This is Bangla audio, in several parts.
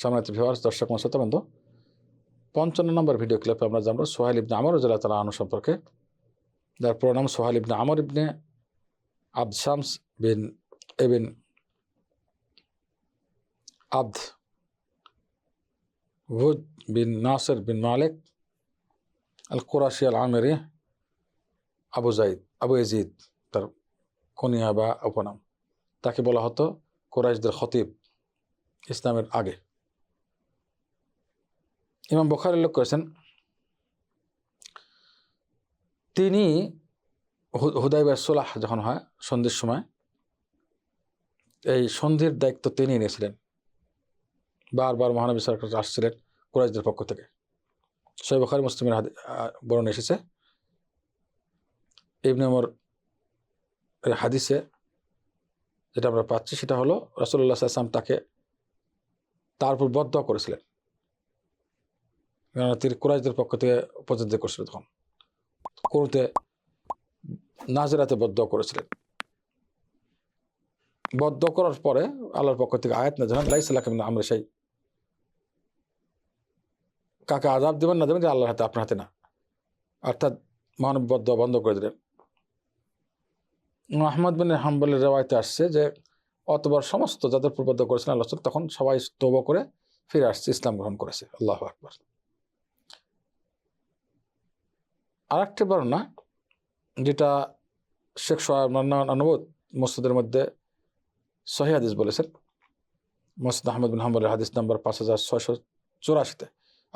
সম্মানিত ভিওয়ার্স দর্শক মশত বন্ধু পঞ্চান্ন নম্বর ভিডিও ক্লিপে আমরা জানব সোহাইল ইবনে আমর রাদিয়াল্লাহু তাআলা আনহু সম্পর্কে। যার পুরো নাম সোহাইল ইবনে আমর ইবনে আব্দ শামস বিন এবিন আব্দ হুদ বিন নাসের বিন মালিক আল কুরাশি আল আমেরি আবু জাইদ আবু এজিদ তার কনিয়া বা উপনাম তাকে বলা হতো কোরাইশদের খতিব ইসলামের আগে। ইমাম বখার উল্লেখ করেছেন। তিনি হুদাইবার সোলাহ যখন হয় সন্ধির সময়, এই সন্ধির দায়িত্ব তিনি নিয়েছিলেন। বারবার মহানবী সরকার আসছিলেন কোরাইশদের পক্ষ থেকে। সই বখারি মুসলিমের বর্ণনা এসেছে। ইবনে ওমর হাদিসে যেটা আমরা পাচ্ছি সেটা হলো রাসুল্লাহ আসলাম তাকে তার উপর বদ্ধ করেছিলেন। কেননা তিনি কুরাইশদের পক্ষ থেকে প্রতিনিধি করছিল তখন। কোনোতে নাজরাতে বদ্ধ করেছিলেন। বদ্ধ করার পরে আল্লাহর পক্ষ থেকে আয়াত না জানান লাইসাল্লাহ আমরা সেই কাকে আজাব দেবেন না দেবেন, যে আল্লাহর হাতে, আপনার হাতে না। অর্থাৎ মানব বদ্ধ বন্ধ করে দিলেন। আহমদ বিন হাম্বলের রেওয়ায়তে আসছে যে, অতবার সমস্ত যাদের প্রবদ্ধ করেছিলেন আল্লাহ তখন সবাই তৌবা করে ফিরে আসছে, ইসলাম গ্রহণ করেছে। আল্লাহ আকবর। আরেকটি বর্ণনা যেটা শেখ সোহাব মসজিদের মধ্যে সহি হাদিস বলেছেন। মসজিদ আহমদ বিন হাম্বলের হাদিস নাম্বার পাঁচ হাজার ছয়শো চুরাশিতে।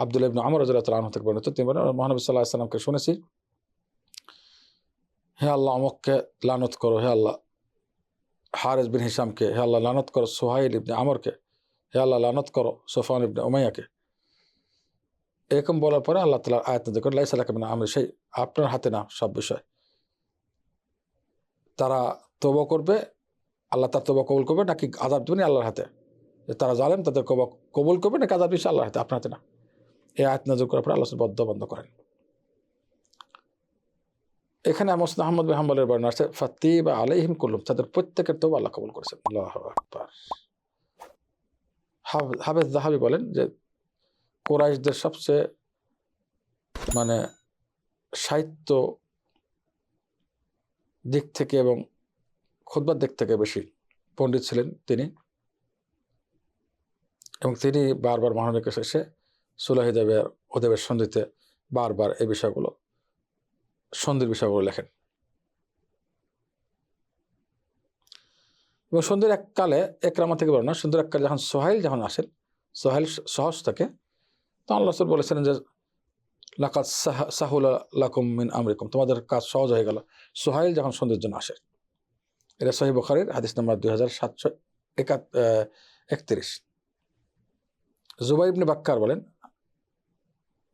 আব্দুল ইবনে আমর রাজুল্লাহ থেকে বর্ণিত। তিনি বলেন মহানবী সাল্লাহ আসলামকে শুনেছি। হে আল্লাহ আমককে লানত করো, হে আল্লাহ হারেজ বিন হিসামকে হে আল্লাহ লানত করো সোহাইল ইবনে আমরকে, হে আল্লাহ লানত করো সোফান ইবনে উমাইয়াকে। এরকম বলার পরে আল্লাহ তালা আয়াত নাজিল করেন, লাইসা লাকা মিনা সেই আপনার হাতে না সব বিষয়। তারা তবা করবে, আল্লাহ তার তবা কবুল করবে, নাকি আজাব দেবেন আল্লাহর হাতে? তারা জানেন তাদের কবা কবুল করবে, নাকি আজাব দিচ্ছে আল্লাহর হাতে, আপনার হাতে না এই আয়াত নাজিল করার পরে আল্লাহ বদ্ধ বন্ধ করেন। এখানে মোসন আহমদ বিন হাম্বলের বর্ণনা আছে ফাতি বা আলাইহিম কুল্লুম, তাদের প্রত্যেকের তো আল্লাহ কবুল করেছেন আল্লাহ হাফেজ জাহাবি বলেন যে কোরাইশদের সবচেয়ে মানে সাহিত্য দিক থেকে এবং খুদবার দিক থেকে বেশি পণ্ডিত ছিলেন তিনি। এবং তিনি বারবার মহানবীর শেষে সুলাহিদেবের ওদেবের সন্ধিতে বারবার এই বিষয়গুলো, সন্ধির বিষয়গুলো লেখেন। এবং সন্ধির এককালে, একরামা থেকে বর্ণনা, সন্ধির এককালে যখন সোহাইল যখন আসেন, সোহাইল সহজ থাকে তখন আল্লাহ রাসূল বলেছিলেন যে লাকাত সাহুল লাকুম মিন আমরিকুম। তোমাদের কাজ সহজ হয়ে গেল। সোহাইল যখন সন্ধির জন্য আসে এটা সহি বখারির হাদিস নাম্বার দুই হাজার সাতশো একাত একত্রিশ। জুবাই ইবনে বাক্কার বলেন,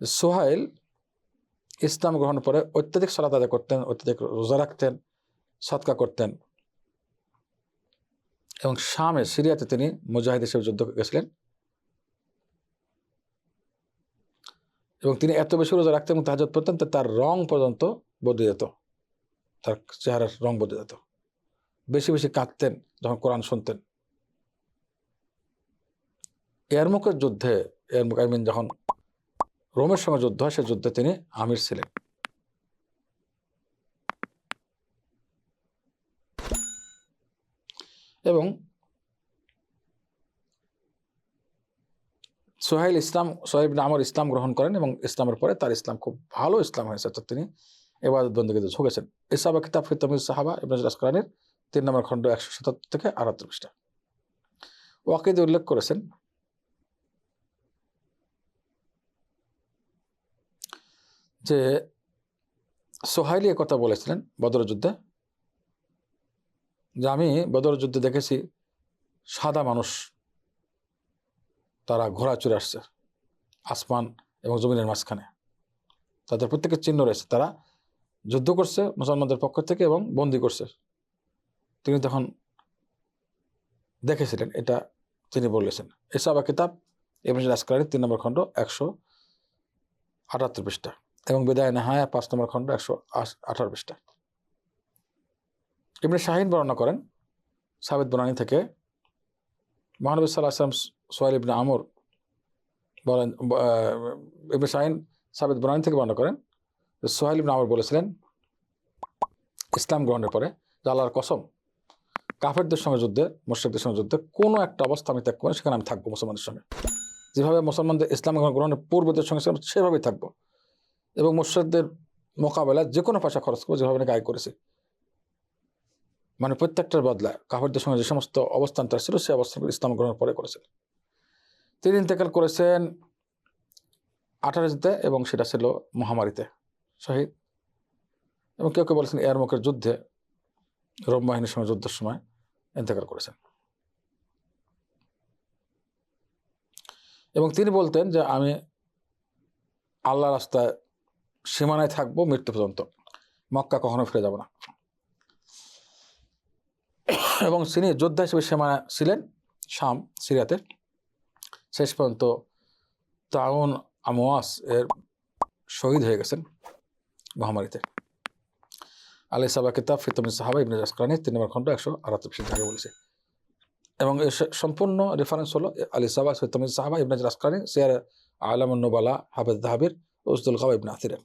সোহাইল ইসলাম গ্রহণের পরে অত্যাধিক সালাত আদায় করতেন, অত্যাধিক রোজা রাখতেন সৎকা করতেন এবং শামে সিরিয়াতে তিনি মুজাহিদ হিসেবে যুদ্ধ গেছিলেন। এবং তিনি এত বেশি রোজা রাখতেন এবং তাহাজত পড়তেন তার রং পর্যন্ত বদলে যেত। তার চেহারার রং বদলে যেত। বেশি বেশি কাঁদতেন যখন কোরআন শুনতেন। এরমুকের যুদ্ধে এরমুক আই মিন যখন রোমের সঙ্গে যুদ্ধ হয়, সে যুদ্ধে তিনি আমির ছিলেন। এবং সোহাইল ইসলাম সোহাইব আমর ইসলাম গ্রহণ করেন এবং ইসলামের পরে তার ইসলাম খুব ভালো ইসলাম হয়েছে। অর্থাৎ তিনি এবার বন্দীকে ঝুঁকেছেন। ইসাবা কিতাব ফিতামিজ সাহাবা ইবনাজ আসকালানের তিন নম্বর খণ্ড একশো সাতাত্তর থেকে আটাত্তর পৃষ্ঠা। ওয়াকিদে উল্লেখ করেছেন, যে সোহাইলি কথা বলেছিলেন বদর যুদ্ধে, যে আমি বদর যুদ্ধে দেখেছি সাদা মানুষ তারা ঘোড়া চড়ে আসছে আসমান এবং জমিনের মাঝখানে। তাদের প্রত্যেকের চিহ্ন রয়েছে। তারা যুদ্ধ করছে মুসলমানদের পক্ষ থেকে এবং বন্দি করছে। তিনি তখন দেখেছিলেন, এটা তিনি বলেছেন। এসাবা কিতাব এবং আসকারের তিন নম্বর খণ্ড, একশো আটাত্তর পৃষ্ঠা। এবং বিদায় নেহায়া, পাঁচ নম্বর খণ্ড, একশো আঠারো পৃষ্ঠা। ইবনে শাহিন বর্ণনা করেন, সাবেদ বনানি থেকে। মহানবী সাল্লাহ আসলাম সোয়াল ইবনে আমর বলেন ইবনে শাহিন সাবেদ বনানি থেকে বর্ণনা করেন যে সোহাইল ইবনে আমর বলেছিলেন, ইসলাম গ্রহণের পরে আল্লাহর কসম, কাফেরদের সঙ্গে যুদ্ধে, মুশ্রিকদের সঙ্গে যুদ্ধে কোনো একটা অবস্থা আমি ত্যাগ করি সেখানে আমি থাকব মুসলমানদের সঙ্গে। যেভাবে মুসলমানদের ইসলাম গ্রহণের পূর্বদের সঙ্গে সেভাবেই থাকব। এবং মুশ্রিকদের মোকাবেলায় যে কোনো পয়সা খরচ করব যেভাবে আয় করেছি মানে প্রত্যেকটার বদলায় কাফেরদের সঙ্গে যে সমস্ত অবস্থান তার ছিল, সেই অবস্থান ইসলাম গ্রহণের পরে করেছেন। তিনি ইন্তেকাল করেছেন আঠারোতে এবং সেটা ছিল মহামারীতে। শহীদ? এবং কেউ কেউ বলেছেন মুখের যুদ্ধে রোম বাহিনীর সঙ্গে যুদ্ধের সময় ইন্তেকাল করেছেন। এবং তিনি বলতেন যে, আমি আল্লাহ রাস্তায় সীমানায় থাকব মৃত্যু পর্যন্ত। মক্কা কখনো ফিরে যাব না। এবং তিনি যোদ্ধা হিসেবে সীমানা ছিলেন শাম সিরিয়াতে। শেষ পর্যন্ত তাউন আমোয়াস এর শহীদ হয়ে গেছেন মহামারীতে। আলি সাবা কিতাব ফিতম সাহাবা ইবনে জাসকানি তিন নম্বর খণ্ড একশো আটাত্তর পৃষ্ঠা বলেছে। এবং এর সম্পূর্ণ রেফারেন্স হলো আলি সাবা ফিতম সাহাবা ইবনে জাসকানি সিয়ার আলম নুবালা, হাফেজ দাহাবির, উসদুল কাবা ইবনে আতিরের।